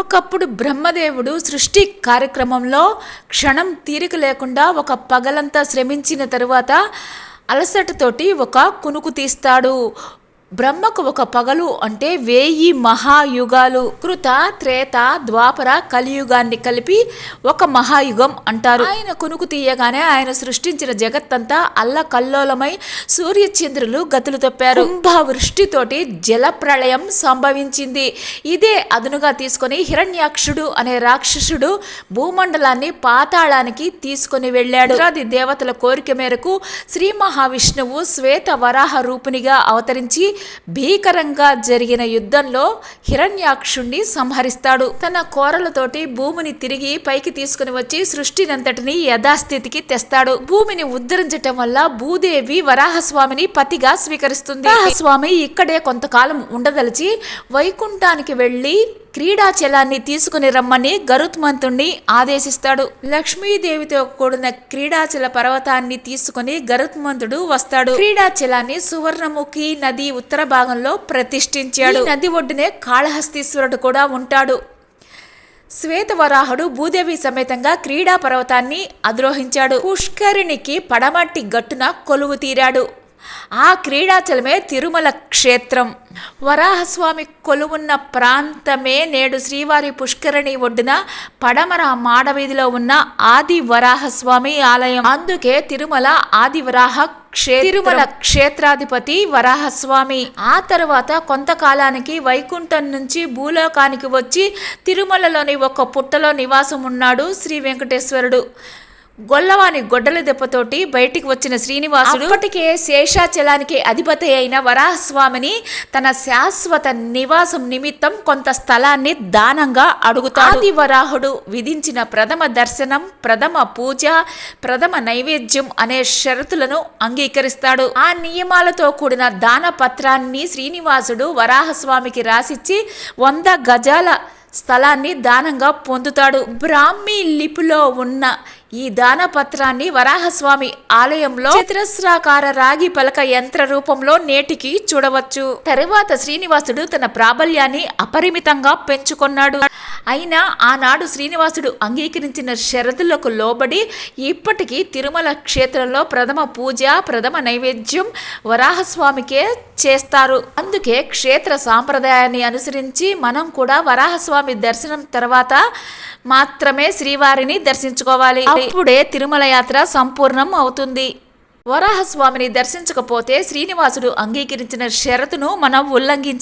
ఒకప్పుడు బ్రహ్మదేవుడు సృష్టి కార్యక్రమంలో క్షణం తీరిక లేకుండా ఒక పగలంతా శ్రమించిన తరువాత అలసటతోటి ఒక కునుకు తీస్తాడు. బ్రహ్మకు ఒక పగలు అంటే వేయి మహాయుగాలు కృత త్రేత ద్వాపర కలియుగాన్ని కలిపి ఒక మహాయుగం అంటారు. ఆయన కునుకు తీయగానే ఆయన సృష్టించిన జగత్తంతా అల్లకల్లోలమై సూర్యచంద్రులు గతులు తప్పారు. కుంభవృష్టితోటి జల ప్రళయం సంభవించింది. ఇదే అదునుగా తీసుకొని హిరణ్యాక్షుడు అనే రాక్షసుడు భూమండలాన్ని పాతాళానికి తీసుకొని వెళ్ళాడు. అది దేవతల కోరిక మేరకు శ్రీ మహావిష్ణువు శ్వేత వరాహ రూపునిగా అవతరించి భీకరంగా జరిగిన యుద్ధంలో హిరణ్యాక్షుణ్ణి సంహరిస్తాడు. తన కోరలతోటి భూమిని తిరిగి పైకి తీసుకుని వచ్చి సృష్టినంతటిని యథాస్థితికి తెస్తాడు. భూమిని ఉద్ధరించటం వల్ల భూదేవి వరాహస్వామిని పతిగా స్వీకరిస్తుంది. స్వామి ఇక్కడే కొంతకాలం ఉండదలిచి వైకుంఠానికి వెళ్ళి క్రీడాచలాన్ని తీసుకుని రమ్మని గరుత్మంతుణ్ణి ఆదేశిస్తాడు. లక్ష్మీదేవితో కూడిన క్రీడాచల పర్వతాన్ని తీసుకుని గరుత్మంతుడు వస్తాడు. క్రీడాచలాన్ని సువర్ణముఖి నది ఉత్తర భాగంలో ప్రతిష్ఠించాడు. నది ఒడ్డునే కాళహస్తీశ్వరుడు కూడా ఉంటాడు. శ్వేతవరాహుడు భూదేవి సమేతంగా క్రీడా పర్వతాన్ని అధిరోహించాడు. పుష్కరిణికి పడమట్టి గట్టున కొలువు తీరాడు. ఆ క్రీడాచలమే తిరుమల క్షేత్రం. వరాహస్వామి కొలువున్న ప్రాంతమే నేడు శ్రీవారి పుష్కరిణి ఒడ్డున పడమర మాడవీధిలో ఉన్న ఆది వరాహస్వామి ఆలయం. అందుకే తిరుమల ఆది వరాహ క్షే తిరుమల క్షేత్రాధిపతి వరాహస్వామి. ఆ తర్వాత కొంతకాలానికి వైకుంఠం నుంచి భూలోకానికి వచ్చి తిరుమలలోని ఒక పుట్టలో నివాసం ఉన్నాడు శ్రీ వెంకటేశ్వరుడు. గొల్లవాని గొడ్డల దెబ్బతోటి బయటికి వచ్చిన శ్రీనివాసుడు అప్పటికే శేషాచలానికి అధిపతి అయిన వరాహస్వామిని తన శాశ్వత నివాసం నిమిత్తం కొంత స్థలాన్ని దానంగా అడుగుతాడు. ఆది వరాహుడు విధించిన ప్రథమ దర్శనం ప్రథమ పూజ ప్రథమ నైవేద్యం అనే షరతులను అంగీకరిస్తాడు. ఆ నియమాలతో కూడిన దాన పత్రాన్ని శ్రీనివాసుడు వరాహస్వామికి రాసిచ్చి వంద గజాల స్థలాన్ని దానంగా పొందుతాడు. బ్రాహ్మీ లిపిలో ఉన్న ఈ దానపత్రాన్ని వరాహస్వామి ఆలయంలో చతురస్రాకార రాగి పలక యంత్ర రూపంలో నేటికి చూడవచ్చు. తరువాత శ్రీనివాసుడు తన ప్రాబల్యాన్ని అపరిమితంగా పెంచుకున్నాడు. అయినా ఆనాడు శ్రీనివాసుడు అంగీకరించిన షరతులకు లోబడి ఇప్పటికీ తిరుమల క్షేత్రంలో ప్రథమ పూజ ప్రథమ నైవేద్యం వరాహస్వామికే చేస్తారు. అందుకే క్షేత్ర సాంప్రదాయాన్ని అనుసరించి మనం కూడా వరాహస్వామి దర్శనం తర్వాత మాత్రమే శ్రీవారిని దర్శించుకోవాలి. అప్పుడే తిరుమల యాత్ర సంపూర్ణం అవుతుంది. వరాహస్వామిని దర్శించకపోతే శ్రీనివాసుడు అంగీకరించిన షరతును మనం ఉల్లంఘించిన